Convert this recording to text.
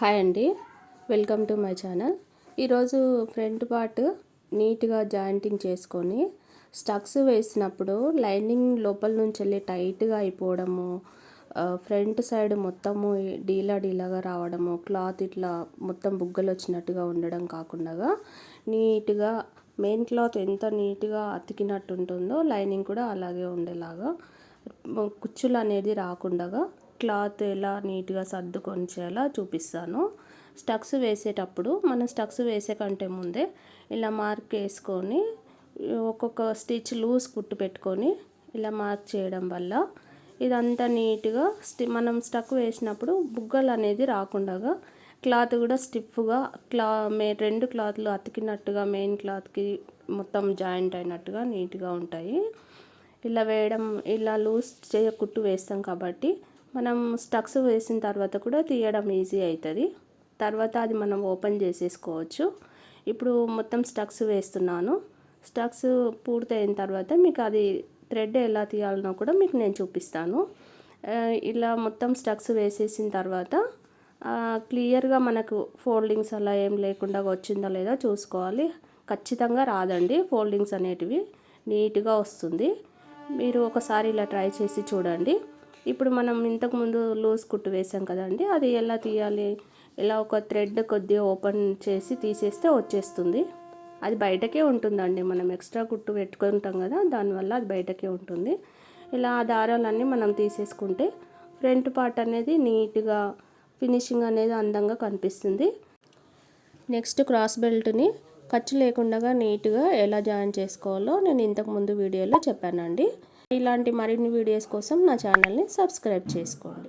Hi అండి. Welcome to my channel. ఈరోజు front part నీట్గా జాయింటింగ్ చేసుకొని స్టక్స్ వేసినప్పుడు లైనింగ్ లోపల నుంచి వెళ్ళి టైట్గా అయిపోవడము ఫ్రంట్ సైడ్ మొత్తము డీలా డీలాగా రావడము క్లాత్ ఇట్లా మొత్తం బుగ్గలు వచ్చినట్టుగా ఉండడం కాకుండా నీట్గా మెయిన్ క్లాత్ ఎంత నీట్గా అతికినట్టు ఉంటుందో లైనింగ్ కూడా అలాగే ఉండేలాగా కుచ్చులు అనేది రాకుండా క్లాత్ ఎలా నీట్గా సర్దుకొని చూపిస్తాను. స్టక్స్ వేసేటప్పుడు మనం స్టక్స్ వేసే కంటే ముందే ఇలా మార్క్ వేసుకొని ఒక్కొక్క స్టిచ్ లూజ్ కుట్టు పెట్టుకొని ఇలా మార్క్ చేయడం వల్ల ఇదంతా నీట్గా స్టి మనం స్టక్ వేసినప్పుడు బుగ్గలు అనేది రాకుండా క్లాత్ కూడా స్టిఫ్గా క్లా మే రెండు క్లాత్లు అతికినట్టుగా మెయిన్ క్లాత్కి మొత్తం జాయింట్ అయినట్టుగా నీట్గా ఉంటాయి. ఇలా వేయడం ఇలా లూజ్ చేయ కుట్టు వేస్తాం కాబట్టి మనం స్టక్స్ వేసిన తర్వాత కూడా తీయడం ఈజీ అవుతుంది. తర్వాత అది మనం ఓపెన్ చేసేసుకోవచ్చు. ఇప్పుడు మొత్తం స్టక్స్ వేస్తున్నాను. స్టక్స్ పూర్తయిన తర్వాత మీకు అది థ్రెడ్ ఎలా తీయాలనో కూడా మీకు నేను చూపిస్తాను. ఇలా మొత్తం స్టక్స్ వేసేసిన తర్వాత క్లియర్గా మనకు ఫోల్డింగ్స్ అలా ఏం లేకుండా వచ్చిందో లేదో చూసుకోవాలి. ఖచ్చితంగా రాదండి ఫోల్డింగ్స్ అనేటివి నీట్గా వస్తుంది. మీరు ఒకసారి ఇలా ట్రై చేసి చూడండి. ఇప్పుడు మనం ఇంతకుముందు లూజ్ కుట్టు వేసాం కదండి అది ఎలా తీయాలి? ఇలా ఒక థ్రెడ్ కొద్దిగా ఓపెన్ చేసి తీసేస్తే వచ్చేస్తుంది. అది బయటకే ఉంటుందండి మనం ఎక్స్ట్రా కుట్టు పెట్టుకుంటాం కదా దానివల్ల అది బయటకే ఉంటుంది. ఇలా ఆ దారాలన్నీ మనం తీసేసుకుంటే ఫ్రంట్ పార్ట్ అనేది నీట్గా ఫినిషింగ్ అనేది అందంగా కనిపిస్తుంది. నెక్స్ట్ క్రాస్ బెల్ట్ని ఖర్చు లేకుండా నీట్గా ఎలా జాయిన్ చేసుకోవాలో నేను ఇంతకుముందు వీడియోలో చెప్పానండి. ఇలాంటి మరిన్ని వీడియోస్ కోసం నా ఛానల్ని సబ్స్క్రైబ్ చేసుకోండి.